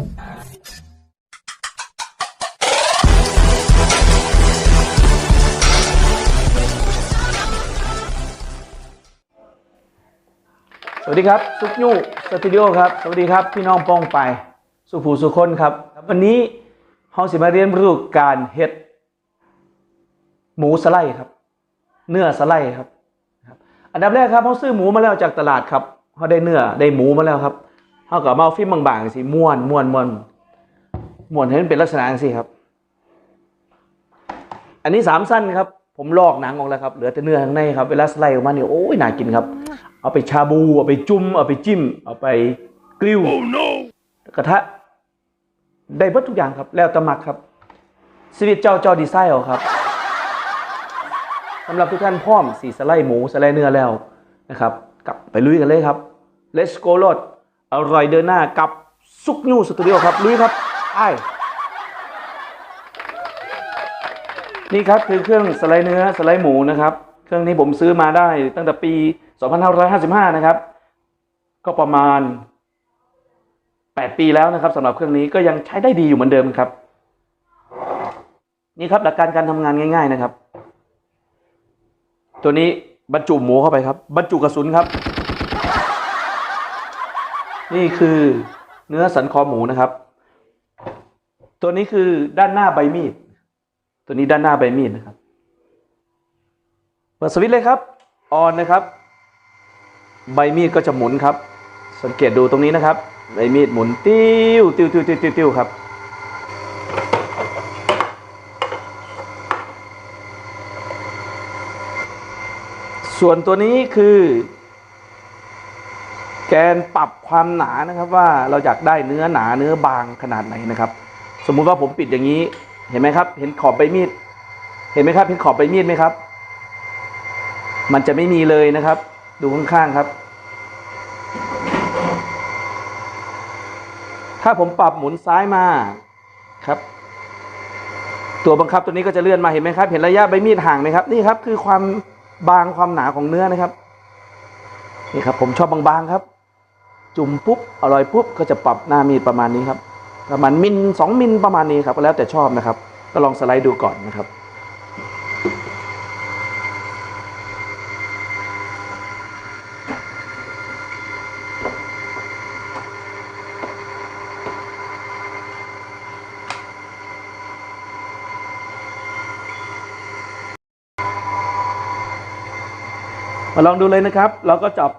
สวัสดีครับซุกยูสตูดิโอครับ สวัสดีครับ พี่น้องป้องไป สุภูสุคนครับ วันนี้เราสิมาเรียนรู้การเฮ็ด หมูสไลด์ครับ เนื้อสไลด์ครับ อันดับแรกครับเราซื้อหมูมาแล้วจากตลาดครับเราได้เนื้อได้หมูมาแล้วครับ เราก็มาเอาฟิล์มบางๆสิม้วนม้วนม้วนม้วนให้มันเป็นลักษณะอย่างนี้ครับ อันนี้สามสั้นครับ ผมลอกหนังออกแล้วครับเหลือแต่เนื้อข้างในครับเวลาสไลด์ออกมาเนี่ยโอ้ยน่ากินครับ เอาไปชาบูเอาไปจุ่มเอาไปจิ้ม เอาไปกริ้วกระทะได้เบิดทุกอย่างครับ แล้วแตะมักครับสวิตเจ้าเจ้าดีไซน์เอาครับสำหรับทุกท่านพร้อมสีสไลด์หมูสไลด์เนื้อแล้วนะครับ กลับไปลุยกันเลยครับ Let's go รถ อร่อยเดินหน้ากับซุกยูสตูดิโอครับลุยครับไอนี่ครับคือเครื่องสไลด์เนื้อสไลด์หมูนะครับ เครื่องนี้ผมซื้อมาได้ตั้งแต่ปี 2555 นะครับ ก็ประมาณ 8 ปีแล้วนะครับสำหรับเครื่องนี้ก็ยังใช้ได้ดีอยู่เหมือนเดิมครับ นี่ครับหลักการการทำงานง่าย ๆนะครับ ตัวนี้บรรจุหมูเข้าไปครับ บรรจุกระสุนครับ นี่คือเนื้อสันคอหมูนะครับ ตัวนี้คือด้านหน้าใบมีด ตัวนี้ด้านหน้าใบมีดนะครับ เปิดสวิตช์เลยครับ ออนนะครับ ใบมีดก็จะหมุนครับ สังเกตดูตรงนี้นะครับ ใบมีดหมุนติ้วติ้วติ้วติ้วติ้วติ้วครับ ส่วนตัวนี้คือ แกนปรับความหนานะครับว่าเราอยากได้เนื้อหนาเนื้อบางขนาดไหนนะครับ สมมุติว่าผมปิดอย่างนี้ เห็นไหมครับ เห็นขอบใบมีด เห็นไหมครับ เห็นขอบใบมีดไหมครับ มันจะไม่มีเลยนะครับ ดูข้างๆครับ ถ้าผมปรับหมุนซ้ายมาครับ ตัวบังคับตัวนี้ก็จะเลื่อนมาเห็นไหมครับ เห็นระยะใบมีดห่างไหมครับ นี่ครับคือความบางความหนาของเนื้อนะครับนี่ครับผมชอบบางๆครับ จุ่มปุ๊บอร่อยปุ๊บก็จะปรับหน้ามีดประมาณนี้ครับประมาณมิลสองมิลประมาณนี้ครับก็แล้วแต่ชอบนะครับ ก็ลองสไลด์ดูก่อนนะครับมาลองดูเลยนะครับ เราก็จับ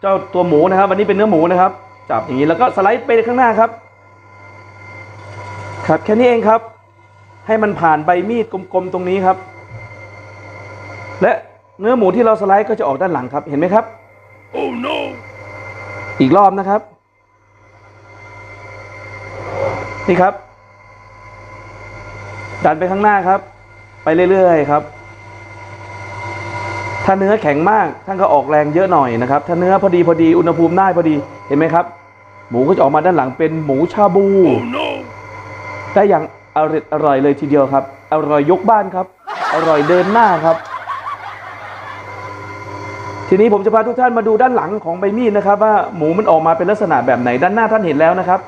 เจ้าตัวหมูนะครับวันนี้เป็นเนื้อหมูนะครับ จับอย่างนี้แล้วก็สไลด์ไปข้างหน้าครับ ครับแค่นี้เองครับ ให้มันผ่านใบมีดกลมๆตรงนี้ครับ และเนื้อหมูที่เราสไลด์ก็จะออกด้านหลังครับ เห็นไหมครับ Oh no! อีกรอบนะครับ นี่ครับ ดันไปข้างหน้าครับ ไปเรื่อยๆครับ ถ้าเนื้อแข็งมากท่านก็ออกแรงเยอะหน่อยนะครับ ถ้าเนื้อพอดีพอดีอุณหภูมิได้พอดีเห็นไหมครับ หมูก็จะออกมาด้านหลังเป็นหมูชาบู Oh no! ได้อย่างอร่อยอร่อยเลยทีเดียวครับ อร่อยยกบ้านครับ อร่อยเดินหน้าครับ ทีนี้ผมจะพาทุกท่านมาดูด้านหลังของใบมีดนะครับ ว่าหมูมันออกมาเป็นลักษณะแบบไหนด้านหน้าท่านเห็นแล้วนะครับ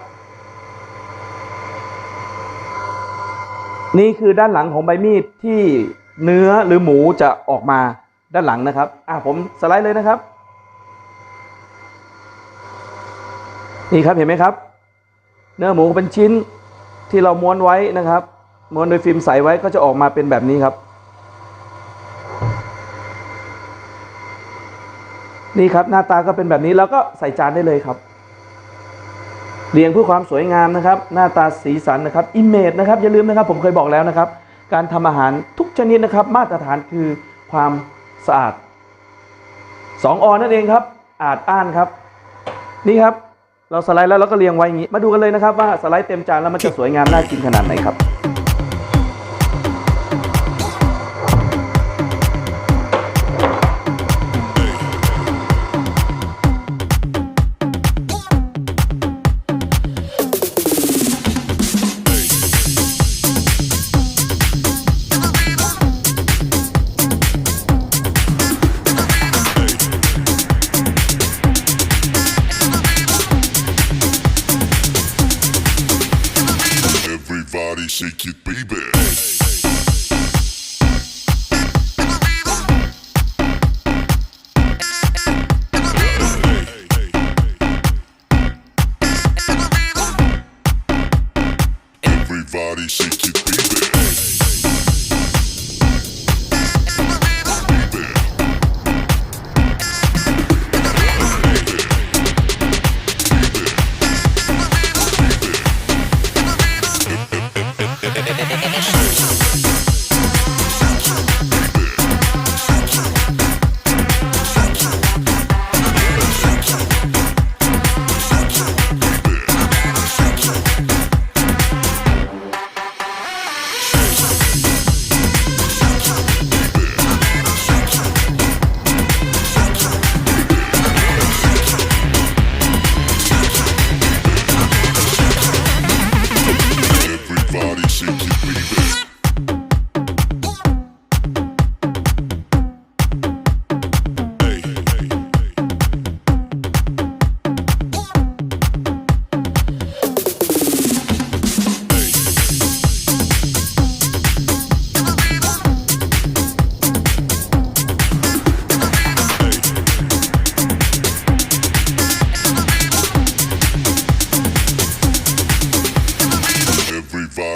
นี่คือด้านหลังของใบมีดที่เนื้อหรือหมูจะออกมา ด้านหลังนะครับอะผมสไลด์เลยนะครับ นี่ครับเห็นไหมครับ เนื้อหมูเป็นชิ้นที่เราม้วนไว้นะครับ ม้วนโดยฟิล์มใสไว้ก็จะออกมาเป็นแบบนี้ครับ นี่ครับหน้าตาก็เป็นแบบนี้แล้วก็ใส่จานได้เลยครับ เรียงเพื่อความสวยงามนะครับ หน้าตาสีสันนะครับอิมเมจนะครับอย่าลืมนะครับ ผมเคยบอกแล้วนะครับ การทำอาหารทุกชนิดนะครับ มาตรฐานคือความ สะอาดสองอนั่นเองครับ อาจอ้านครับ นี่ครับ เราสไลด์แล้วเราก็เรียงไว้อย่างนี้ มาดูกันเลยนะครับว่าสไลด์เต็มจานแล้วมันจะสวยงามน่ากินขนาดไหนครับ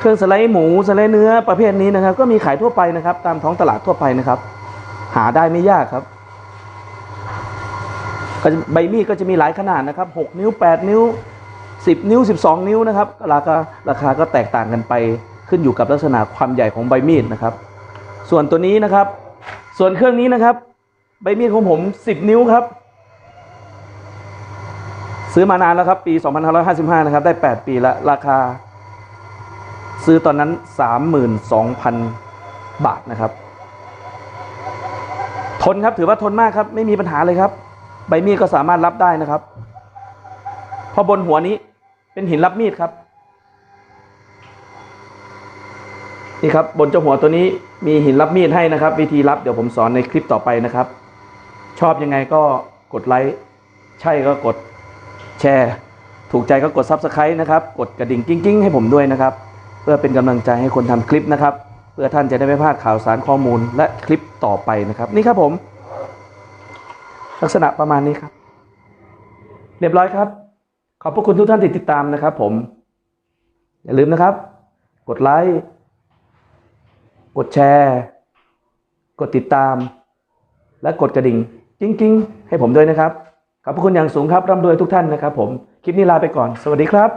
เครื่องสไลด์หมูสไลด์เนื้อประเภทนี้นะครับ ก็มีขายทั่วไปนะครับ ตามท้องตลาดทั่วไปนะครับ หาได้ไม่ยากครับก็ใบมีดก็จะมีหลายขนาดนะครับ 6 นิ้ว 8 นิ้ว 10 นิ้ว 12 นิ้วนะครับ ราคาราคาก็แตกต่างกันไปขึ้นอยู่กับลักษณะความใหญ่ของใบมีดนะครับ ส่วนตัวนี้นะครับ ส่วนเครื่องนี้นะครับ ใบมีดของผม 10 นิ้วครับ ซื้อมานานแล้วครับ ปี 2555 นะครับ ได้ 8 ปีล้วราคา ซื้อตอนนั้น 32,000 บาทนะครับ ทนครับถือว่าทนมากครับ ไม่มีปัญหาเลยครับ ใบมีดก็สามารถรับได้นะครับเพอบนหัวนี้เป็นหินรับมีดครับนี่ครับบนเจ้าหัวตัวนี้มีหินรับมีดให้นะครับ วิธีรับเดี๋ยวผมสอนในคลิปต่อไปนะครับ ชอบยังไงก็กดไลค์ใช่ก็กดแชร์ ถูกใจก็กด Subscribe นะครับ กดกระดิ่งกิ้งๆ ให้ผมด้วยนะครับ เพื่อเป็นกำลังใจให้คนทำคลิปนะครับ เพื่อท่านจะได้ไม่พลาดข่าวสารข้อมูลและคลิปต่อไปนะครับ นี่ครับผม ลักษณะประมาณนี้ครับ เรียบร้อยครับ ขอบพระคุณทุกท่านที่ติดตามนะครับ ผม อย่าลืมนะครับ กดไลค์ กดแชร์ กดติดตาม และกดกระดิ่งกิ้งๆให้ผมด้วยนะครับ ขอบพระคุณอย่างสูงครับร่ำรวยทุกท่านนะครับ ผม คลิปนี้ลาไปก่อน สวัสดีครับ